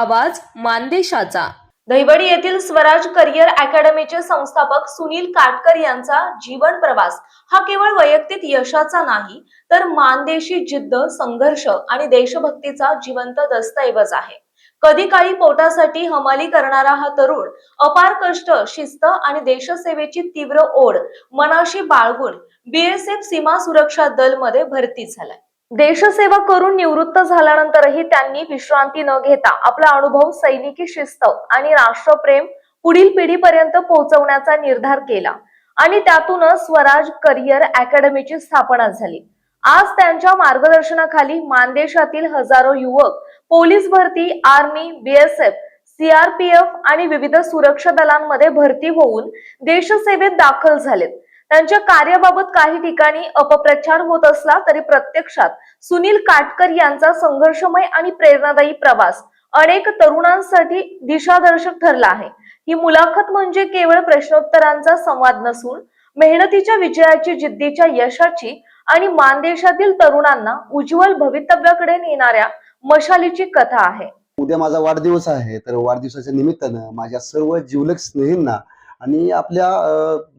आवाज मानदेशाचा. दहिवडी येथील स्वराज करिअर अकॅडमीचे संस्थापक सुनील काटकर यांचा जीवन प्रवास हा केवळ वैयक्तिक यशाचा नाही तर मानदेशी जिद्द संघर्ष आणि देशभक्तीचा जिवंत दस्तऐवज आहे. कधी काळी पोटासाठी हमाली करणारा हा तरुण अपार कष्ट शिस्त आणि देशसेवेची तीव्र ओढ मनाशी बाळगून बीएसएफ सीमा सुरक्षा दलमध्ये भरती झालाय. देशसेवा करून निवृत्त झाल्यानंतरही त्यांनी विश्रांती न घेता आपला अनुभव सैनिकी शिस्त आणि राष्ट्रप्रेम पुढील पिढीपर्यंत पोहोचवण्याचा निर्धार केला. आणि त्यातूनच स्वराज करिअर अकॅडमीची स्थापना झाली. आज त्यांच्या मार्गदर्शनाखाली मानदेशातील हजारो युवक पोलीस भरती आर्मी बीएसएफ सीआरपीएफ आणि विविध सुरक्षा दलांमध्ये भरती होऊन देशसेवेत दाखल झालेत. त्यांच्या कार्याबाबत काही ठिकाणी अपप्रचार होत असला तरी प्रत्यक्षात सुनील काटकर यांचा संघर्षमय आणि प्रेरणादायी प्रवास अनेक तरुणांसाठी दिशादर्शक ठरला आहे. ही मुलाखत म्हणजे केवळ प्रश्नोत्तरांचा संवाद नसून मेहनतीच्या विजयाची जिद्दीच्या यशाची आणि मानदेशातील तरुणांना उज्ज्वल भवितव्याकडे नेणाऱ्या मशालीची कथा आहे. उद्या माझा वाढदिवस आहे तर वाढदिवसाच्या निमित्तानं माझ्या सर्व जीवलक स्नेहींना आणि आपल्या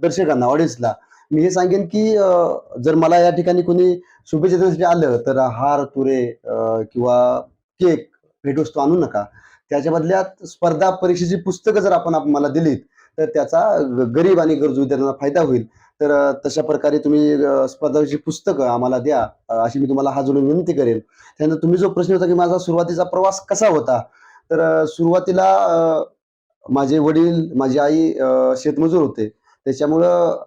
दर्शकांना ऑडियन्सला मी हे सांगेन की जर मला या ठिकाणी कोणी शुभेच्छा देण्यासाठी आलं तर हार तुरे किंवा केक भेटवस्तू आणू नका. त्याच्या बदल्यात स्पर्धा परीक्षेची पुस्तकं जर आपण मला दिलीत तर त्याचा गरीब आणि गरजू विद्यार्थ्यांना फायदा होईल. तर तशा प्रकारे तुम्ही स्पर्धाची पुस्तकं आम्हाला द्या अशी मी तुम्हाला हा जोडून विनंती करेन. त्यानंतर तुम्ही जो प्रश्न होता की माझा सुरुवातीचा प्रवास कसा होता? तर सुरुवातीला माझे वडील माझी आई शेतमजूर होते. त्याच्यामुळं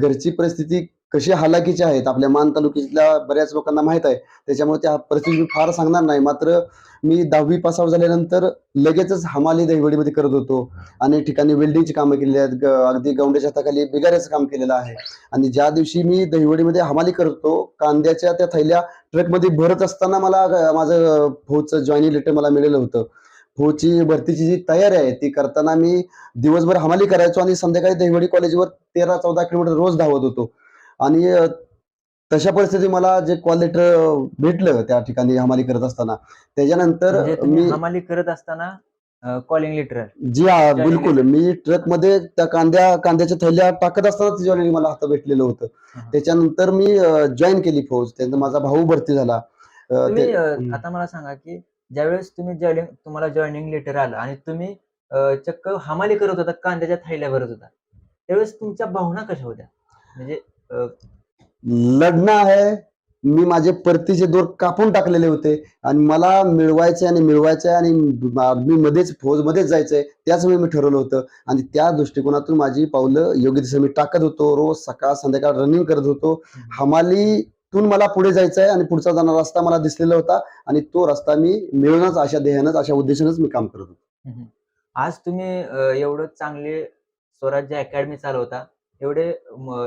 घरची परिस्थिती कशी हालाकीची आहेत आपल्या मान तालुक्यातल्या बऱ्याच लोकांना माहीत आहे. त्याच्यामुळे त्या परिस्थिती मी फार सांगणार नाही. मात्र मी दहावी पास आउट झाल्यानंतर लगेचच हमाली दहिवडीमध्ये करत होतो. अनेक ठिकाणी वेल्डिंगची कामं केलेली आहेत. अगदी गौंड्याच्या हाताखाली बिगाऱ्याचं काम केलेलं आहे. आणि ज्या दिवशी मी दहिवडीमध्ये हमाली करत होतो कांद्याच्या त्या थैल्या ट्रकमध्ये भरत असताना मला माझं फौजचं जॉईनिंग लेटर मला मिळालं होतं. फौजची भरतीची जी तयारी आहे ती करताना मी दिवसभर हमाली करायचो आणि संध्याकाळी दहिवडी कॉलेजवर तेरा चौदा किलोमीटर रोज धावत होतो. आणि तशा परिस्थिती मला जे कॉल लेटर भेटलं त्या ठिकाणी हमाली करत असताना त्याच्यानंतर म्हणजे मी हमाली करत असताना कॉलिंग लेटर जी हा बिलकुल. मी ट्रकमध्ये त्या कांद्या कांद्याच्या थैल्या टाकत असताना जॉईनिंग मला हातात भेटलेलं होतं. त्याच्यानंतर मी जॉईन केली फौज. त्यानंतर माझा भाऊ भरती झाला. आता मला सांगा की ज्यावेळेस तुम्ही जॉईनिंग तुम्हाला जॉईनिंग लेटर आलं आणि तुम्ही चक्क हमाली करत होता कांद्याच्या थैल्या भरत होता त्यावेळेस तुमच्या भावना कशा होत्या? म्हणजे लग्न आहे मी माझे परतीचे दोर कापून टाकलेले होते आणि मला मिळवायचे आणि मिळवायचे आणि मी मध्येच फौज मध्येच जायचंय त्याच वेळी मी ठरवलं होतं. आणि त्या दृष्टिकोनातून माझी पावलं योग्य दिशा मी टाकत होतो. रोज सकाळ संध्याकाळ रनिंग करत होतो. हमालीतून मला पुढे जायचं आहे आणि पुढचा जाणारा रस्ता मला दिसलेला होता आणि तो रस्ता मी मिळूनच अशा ध्येयानंच अशा उद्देशानंच मी काम करत होतो. आज तुम्ही एवढं चांगले स्वराज्य अकॅडमी चालवता एवढे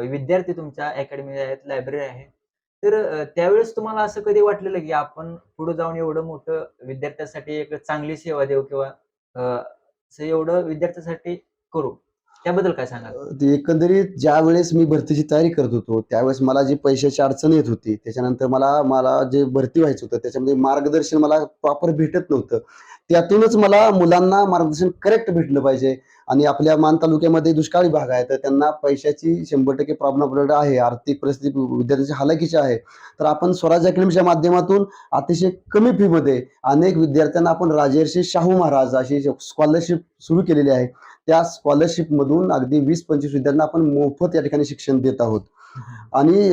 विद्यार्थी तुमच्या अकॅडमी आहेत लायब्ररी आहे. तर त्यावेळेस तुम्हाला असं कधी वाटलेलं की आपण पुढे जाऊन एवढं मोठं विद्यार्थ्यासाठी एक चांगली सेवा देऊ किंवा एवढं विद्यार्थ्यासाठी करू? त्याबद्दल काय सांगा ते एकंदरीत ज्या वेळेस मी भरतीची तयारी करत होतो त्यावेळेस मला जी पैशाची अडचण येत होती त्याच्यानंतर मला मला जे भरती व्हायचं होतं त्याच्यामध्ये मार्गदर्शन मला प्रॉपर भेटत नव्हतं. त्यातूनच मला मुलांना मार्गदर्शन करेक्ट भेटलं पाहिजे. आणि आपल्या मान तालुक्यामध्ये दुष्काळी भाग आहे तर त्यांना पैशाची शंभर टक्के प्रॉब्लेम आपल्याकडे आहे आर्थिक परिस्थिती विद्यार्थ्यांची हालाकीची आहे. तर आपण स्वराज अकॅडमीच्या माध्यमातून अतिशय कमी फीमध्ये अनेक विद्यार्थ्यांना आपण राजर्षी शाहू महाराज अशी स्कॉलरशिप सुरू केलेली आहे. त्या स्कॉलरशिप मधून अगदी वीस पंचवीस विद्यार्थ्यांना आपण मोफत या ठिकाणी शिक्षण देत आहोत. आणि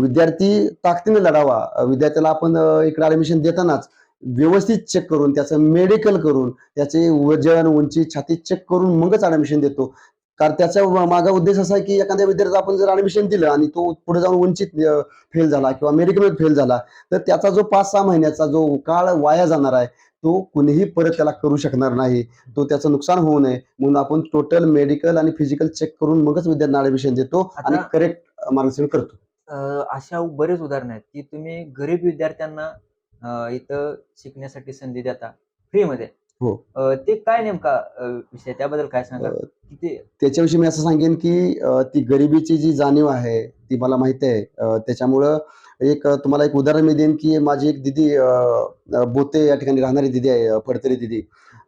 विद्यार्थी ताकदीने लढावा. विद्यार्थ्याला आपण इकडे ऍडमिशन देतानाच व्यवस्थित चेक करून त्याचं मेडिकल करून त्याचे वजन उंची छाती चेक करून मगच ऍडमिशन देतो. कारण त्याचा माझा उद्देश असा आहे की एखाद्या विद्यार्थ्याला आपण जर ऍडमिशन दिलं आणि तो पुढे जाऊन वंचित फेल झाला किंवा मेडिकलमध्ये फेल झाला तर त्याचा जो पाच सहा महिन्याचा जो काळ वाया जाणार आहे तो कुणीही परत त्याला करू शकणार नाही. तो त्याचं नुकसान होऊ नये. म्हणून आपण टोटल मेडिकल आणि फिजिकल चेक करून मगच विद्यार्थ्यांना ऍडमिशन देतो आणि करेक्ट मार्गदर्शन करतो. अशा बरेच उदाहरण आहेत की तुम्ही गरीब विद्यार्थ्यांना इथं शिकण्यासाठी संधी देता. फ्रीमध्ये. हो. ते काय नेमका विषय? त्याबद्दल काय सांगा? त्याच्याविषयी मी असं सांगेन की ती गरिबीची जी जाणीव आहे ती मला माहिती आहे. त्याच्यामुळं एक तुम्हाला एक उदाहरण मी देईन की माझी एक दिदी बोते या ठिकाणी राहणारी दिदी आहे अ, फडतरी दिदी.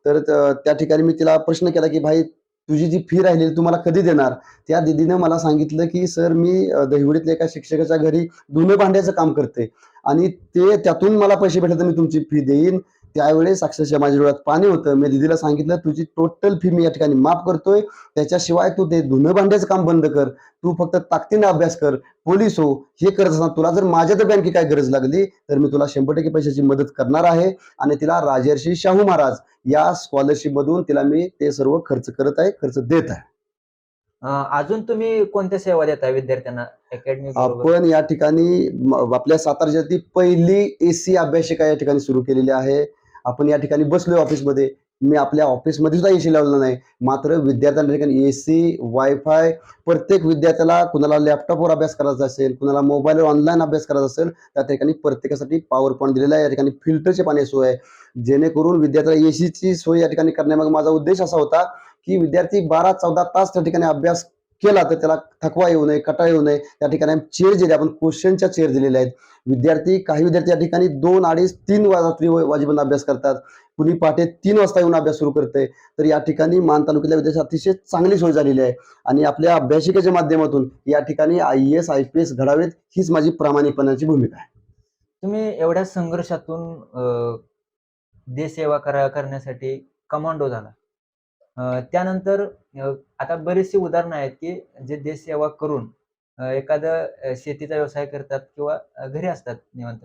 तर त्या ठिकाणी मी तिला प्रश्न केला की भाई तुझी जी फी राहिलेली तू मला कधी देणार? त्या दिदीनं मला सांगितलं की सर मी दहिवडीतल्या एका शिक्षकाच्या घरी धुणं भांड्याचं काम करते. आणि ते त्यातून मला पैसे भेटले तर मी तुमची फी देईन. त्यावेळेस अक्षरशः माझ्या डोळ्यात पाणी होतं. मी दिदीला सांगितलं तुझी टोटल फी मी या ठिकाणी माफ करतोय. त्याच्याशिवाय तू ते धुणं भांड्याचं काम बंद कर. तू फक्त ताकदीने अभ्यास कर. पोलीस हो हे करत असताना तुला जर माझ्या तर बँकेत काय गरज लागली तर मी तुला शंभर टक्के पैशाची मदत करणार आहे आणि तिला राजर्षी शाहू महाराज या स्कॉलरशिप मधून तिला मी ते सर्व खर्च करत आहे खर्च देत आहे. अजून तुम्ही कोणत्या सेवा देता विद्यार्थ्यांना? अकॅडमी आपण या ठिकाणी आपल्या सातारा जिल्ह्यातली पहिली एसी अभ्यासिका या ठिकाणी सुरू केलेली आहे. आपण या ठिकाणी बसलोय ऑफिसमध्ये. मी आपल्या ऑफिसमध्ये सुद्धा एसी लावलेलं नाही. मात्र विद्यार्थ्यांना ठिकाणी एसी वायफाय प्रत्येक विद्यार्थ्याला कुणाला लॅपटॉपवर अभ्यास करायचा असेल कुणाला मोबाईलवर ऑनलाईन अभ्यास करायचा असेल त्या ठिकाणी प्रत्येकासाठी पॉवर पॉईंट दिलेला आहे. या ठिकाणी फिल्टरची पाणी सोय आहे. जेणेकरून विद्यार्थ्याला एसीची सोय या ठिकाणी करण्यामागे माझा उद्देश असा होता की विद्यार्थी बारा चौदा तास त्या ठिकाणी अभ्यास केला तर त्याला थकवा येऊ नये कटाळ येऊ नये त्या ठिकाणी चेअर दिले आपण क्वेश्चनच्या चेअर दिलेल्या आहेत. विद्यार्थी काही विद्यार्थी या ठिकाणी दोन अडीच तीन वा- रात्री वाजेपर्यंत अभ्यास करतात. कुणी पहाटे तीन वाजता येऊन अभ्यास सुरू करते. तर या ठिकाणी मान तालुक्यातल्या विद्यार्थी अतिशय चांगली सोय झालेली आहे. आणि आपल्या अभ्यासिकेच्या माध्यमातून या ठिकाणी I S I P S घडावेत हीच माझी प्रामाणिकपणाची भूमिका आहे. तुम्ही एवढ्या संघर्षातून देशसेवा करा करण्यासाठी कमांडो झाला. त्यानंतर आता बरीचशी उदाहरणं आहेत की जे देशसेवा करून अ, एखादं शेतीचा व्यवसाय करतात किंवा घरी असतात निवांत.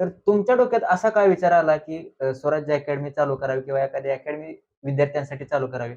तर तुमच्या डोक्यात असा काय विचार आला की स्वराज्य अकॅडमी चालू करावी किंवा एखादी अकॅडमी विद्यार्थ्यांसाठी चालू करावी?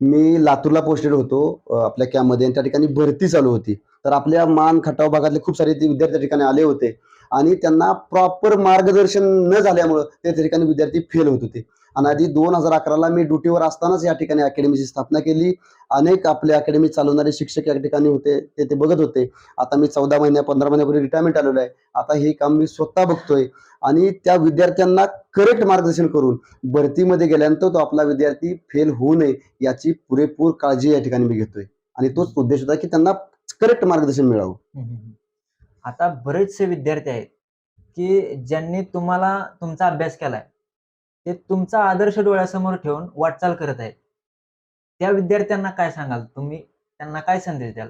मी लातूरला पोस्टेड होतो आपल्या कॅम्पमध्ये त्या ठिकाणी भरती चालू होती. तर आपल्या मान खटाव भागातले खूप सारे ते विद्यार्थी त्या ठिकाणी आले होते आणि त्यांना प्रॉपर मार्गदर्शन न झाल्यामुळं ते त्या ठिकाणी विद्यार्थी फेल होत होते. आणि आधी दोन हजार अकराला मी ड्युटीवर असतानाच या ठिकाणी अकॅडमीची स्थापना केली. अनेक आपल्या अकॅडमी चालवणारे शिक्षक या ठिकाणी होते ते ते बघत होते. आता मी चौदा महिन्या पंधरा महिन्यापूर्वी रिटायरमेंट आलेलो आहे. आता हे काम मी स्वतः बघतोय. आणि त्या विद्यार्थ्यांना करेक्ट मार्गदर्शन करून भरतीमध्ये गेल्यानंतर तो आपला विद्यार्थी फेल होऊ नये याची पुरेपूर काळजी या ठिकाणी मी घेतोय. आणि तोच उद्देश होता की त्यांना करेक्ट मार्गदर्शन मिळावं. आता बरेचसे विद्यार्थी आहेत की ज्यांनी तुम्हाला तुमचा अभ्यास केलाय. ते तुमचा आदर्श डोळ्यासमोर ठेवून वाटचाल करत आहेत. त्या विद्यार्थ्यांना काय सांगाल? तुम्ही त्यांना काय संदेश द्याल?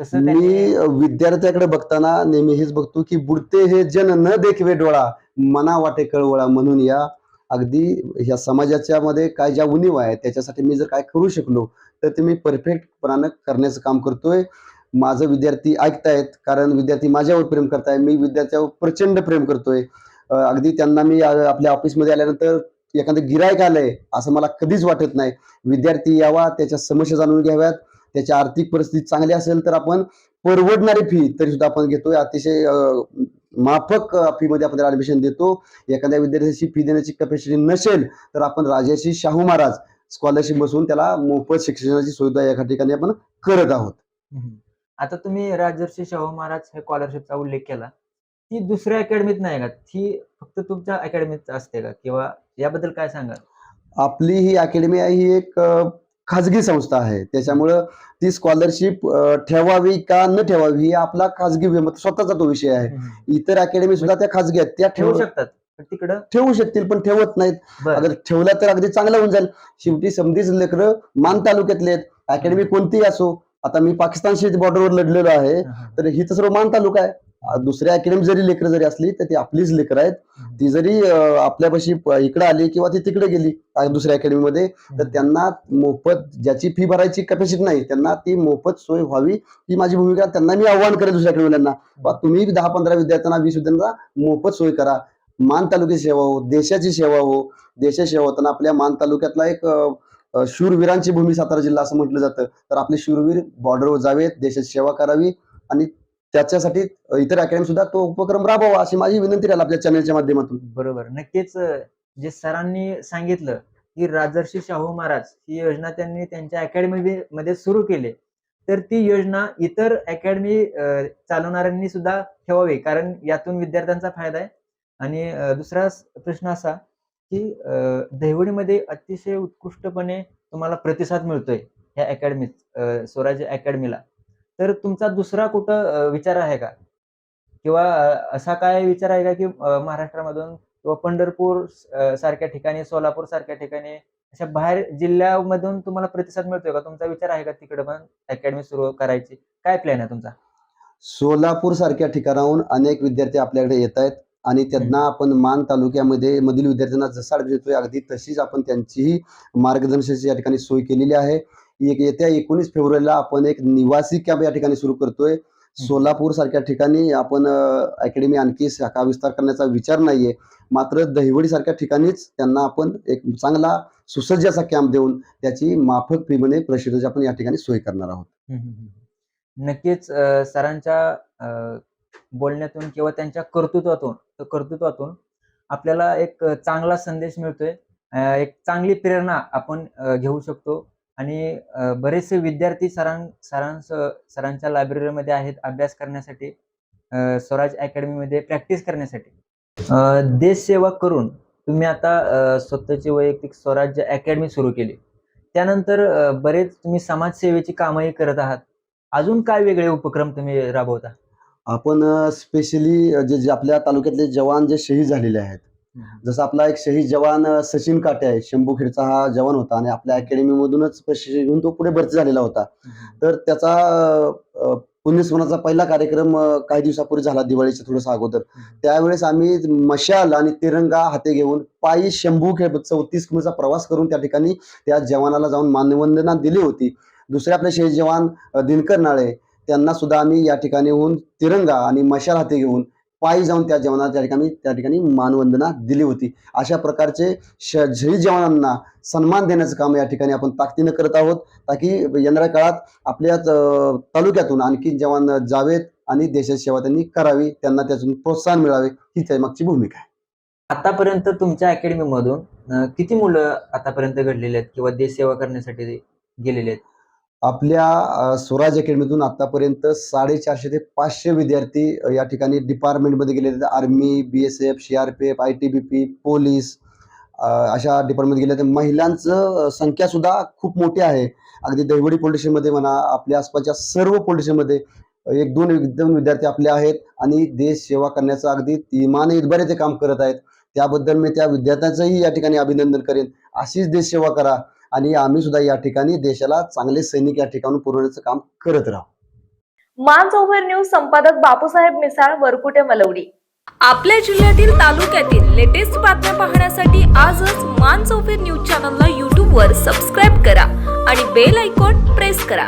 कसं मी विद्यार्थ्याकडे बघताना नेहमी हेच बघतो की बुडते हे जन न देखवे डोळा मना वाटे कळवळा म्हणून या अगदी ह्या समाजाच्या मध्ये काय ज्या उणीव आहे त्याच्यासाठी मी जर काय करू शकलो तर ते मी परफेक्टपणानं करण्याचं काम करतोय. माझं विद्यार्थी ऐकतायत कारण विद्यार्थी माझ्यावर प्रेम करताय मी विद्यार्थ्यावर प्रचंड प्रेम करतोय. अगदी त्यांना मी आपल्या ऑफिसमध्ये आल्यानंतर एखादं गिरायक आलंय असं मला कधीच वाटत नाही. विद्यार्थी यावा त्याच्या समस्या जाणून घ्याव्यात त्याची आर्थिक परिस्थिती चांगली असेल तर आपण परवडणारी फी तरी सुद्धा आपण घेतोय. अतिशय माफक फी मध्ये आपण ऍडमिशन देतो. एखाद्या विद्यार्थ्याची फी देण्याची कॅपॅसिटी नसेल तर आपण राजाशी शाहू महाराज स्कॉलरशिप बसून त्याला मोफत शिक्षणाची सुविधा या ठिकाणी आपण करत आहोत. आता तुम्ही राजर्षी शाहू महाराज हे स्कॉलरशिपचा उल्लेख केला. ती दुसऱ्या अकॅडमीत नाही का? ती फक्त तुमच्या अकॅडमीत असते का? किंवा याबद्दल काय सांगा आपली ही अकॅडमी आहे ही एक खाजगी संस्था आहे. त्याच्यामुळं ती स्कॉलरशिप ठेवावी का न ठेवावी ही आपला खाजगी स्वतःचा तो विषय आहे. इतर अकॅडमी सुद्धा त्या खाजगी आहेत. त्या ठेवू शकतात. तिकडं? ठेवू शकतील पण ठेवत नाहीत. अगर ठेवला तर अगदी चांगलं होऊन जाईल. शेवटी समधीच लेकरं मान तालुक्यातले आहेत. अकॅडमी कोणतीही असो आता मी पाकिस्तानशी बॉर्डरवर लढलेलो आहे. तर ही. तर सर्व मान तालुका आहे. दुसऱ्या अकॅडमी जरी लेकरं जरी असली तर ती आपलीच लेकरं आहेत. ती जरी आपल्यापाशी इकडे आली किंवा ती तिकडे गेली दुसऱ्या अकॅडमीमध्ये तर त्यांना मोफत ज्याची फी भरायची कॅपॅसिटी नाही त्यांना ती मोफत सोय व्हावी ही माझी भूमिका. त्यांना मी आव्हान करेन दुसऱ्या अकॅडमीवाल्यांना तुम्ही दहा पंधरा विद्यार्थ्यांना वीस विद्यार्थ्यांना मोफत सोय करा. मान तालुक्याची सेवा हो देशाची सेवा हो. देशाची सेवा होताना आपल्या मान तालुक्यातला एक शूरवीरांची भूमी सातारा जिल्हा असं म्हटलं जातं. तर आपले शूरवीर बॉर्डरवर जावेत देशाची सेवा करावी आणि त्याच्यासाठी इतर अकॅडमी सुद्धा तो उपक्रम राबवा अशी माझी विनंती राहील आपल्या चॅनलच्या माध्यमातून. बरोबर. नक्कीच जे सरांनी सांगितलं की राजर्षी शाहू महाराज ही योजना त्यांनी त्यांच्या अकॅडमी मध्ये सुरू केली. तर ती योजना इतर अकॅडमी चालवणाऱ्यांनी सुद्धा ठेवावी. कारण यातून विद्यार्थ्यांचा फायदा आहे. आणि दुसरा प्रश्न असा की दहिवडीमध्ये अतिशय उत्कृष्टपणे तुम्हाला प्रतिसाद मिळतोय ह्या अकॅडमीत स्वराज्य अकॅडमीला तर तुमचा दुसरा कुठं विचार आहे का? किंवा असा काय विचार आहे का की महाराष्ट्रामधून किंवा पंढरपूर सारख्या ठिकाणी सोलापूर सारख्या ठिकाणी अशा बाहेर जिल्ह्यामधून तुम्हाला प्रतिसाद मिळतोय का? तुमचा विचार आहे का तिकडे पण अकॅडमी सुरू करायची? काय प्लॅन आहे तुमचा? सोलापूर सारख्या ठिकाणाहून अनेक विद्यार्थी आपल्याकडे येत आहेत आणि त्यांना आपण मान तालुक्यामध्ये मधील विद्यार्थ्यांना जसा देतोय अगदी तशीच आपण त्यांचीही मार्गदर्शनाची या ठिकाणी सोय केलेली आहे. एक येत्या एकोणीस फेब्रुवारीला आपण एक निवासी कॅम्प या ठिकाणी सुरू करतोय. सोलापूर सारख्या ठिकाणी आपण अकॅडमी आणखी शाखा विस्तार करण्याचा विचार नाहीये. मात्र दहिवडी सारख्या ठिकाणीच त्यांना आपण एक चांगला सुसज्ज असा कॅम्प देऊन त्याची माफक फीमध्ये प्रशिक्षणाची आपण या ठिकाणी सोय करणार आहोत. नक्कीच सरांच्या बोलण्यातून किंवा त्यांच्या कर्तृत्वातून कर्तृत्वातून आपल्याला एक चांगला संदेश मिळतोय. एक चांगली प्रेरणा आपण घेऊ शकतो. आणि बरेचसे विद्यार्थी सरां सरांस सरांच्या लायब्ररीमध्ये आहेत अभ्यास करण्यासाठी स्वराज अकॅडमीमध्ये प्रॅक्टिस करण्यासाठी. देशसेवा करून तुम्ही आता स्वतःची वैयक्तिक स्वराज्य अकॅडमी सुरू केली. त्यानंतर बरेच तुम्ही समाजसेवेची कामही करत आहात. अजून काय वेगळे उपक्रम तुम्ही राबवता? आपण स्पेशली जे जे आपल्या तालुक्यातले जवान जे शहीद झालेले आहेत जसं आपला एक शहीद जवान सचिन काटे आहे. शंभूखेडचा हा जवान होता आणि आपल्या अकॅडमी मधूनच प्रशिक्षण घेऊन तो पुढे भरती झालेला होता. तर त्याचा पुण्यस्मरणाचा पहिला कार्यक्रम काही दिवसापूर्वी झाला दिवाळीच्या थोडंसं अगोदर. त्यावेळेस आम्ही मशाल आणि तिरंगा हाती घेऊन पायी शंभूखेड चौतीस किलोचा प्रवास करून त्या ठिकाणी त्या जवानाला जाऊन मानवंदना दिली होती. दुसरे आपले शहीद जवान दिनकर नाळे त्यांना सुद्धा आम्ही या ठिकाणी होऊन तिरंगा आणि मशाल हाती घेऊन पायी जाऊन त्या जवानाला त्या ठिकाणी त्या ठिकाणी मानवंदना दिली होती. अशा प्रकारचे श- शहीद जवानांना सन्मान देण्याचं काम या ठिकाणी आपण ताकदीनं करत आहोत. ताकी येणाऱ्या काळात आपल्या तालुक्यातून आणखी जवान जावेत आणि देशाची सेवा त्यांनी करावी त्यांना त्यातून प्रोत्साहन मिळावे ही त्या मागची भूमिका आहे. आतापर्यंत तुमच्या अकॅडमीमधून किती मुलं आतापर्यंत घडलेली आहेत किंवा देश सेवा करण्यासाठी गेलेले आहेत? आपल्या स्वराज अकॅडमीतून आतापर्यंत साडेचारशे ते पाचशे विद्यार्थी या ठिकाणी डिपार्टमेंटमध्ये गेले आहेत army B S F C R P F I T B P police अशा डिपार्टमेंट गेले तर महिलांचं संख्यासुद्धा खूप मोठी आहे. अगदी दैवडी पोलीस म्हणा आपल्या आसपासच्या सर्व पोलीस एक दोन दोन विद्यार्थी आपले आहेत आणि देश सेवा करण्याचं अगदी इमान इतबारे ते काम करत आहेत. त्याबद्दल मी त्या विद्यार्थ्यांचंही या ठिकाणी अभिनंदन करेन. अशीच देश सेवा करा. आणि आम्ही सुद्धा या ठिकाणी देशाला चांगले सैनिक या ठिकाणी पुरवण्याचं काम करत राहू. मान्स ओव्हर न्यूज संपादक बापूसाहेब मिसाळ वरकुटे मलवडी. आपल्या जिल्ह्यातील तालुक्यातील लेटेस्ट बातम्या पाहण्यासाठी आजच मान चौफेर न्यूज चॅनलला यूट्यूबवर सबस्क्राईब करा आणि बेल आयकॉन प्रेस करा.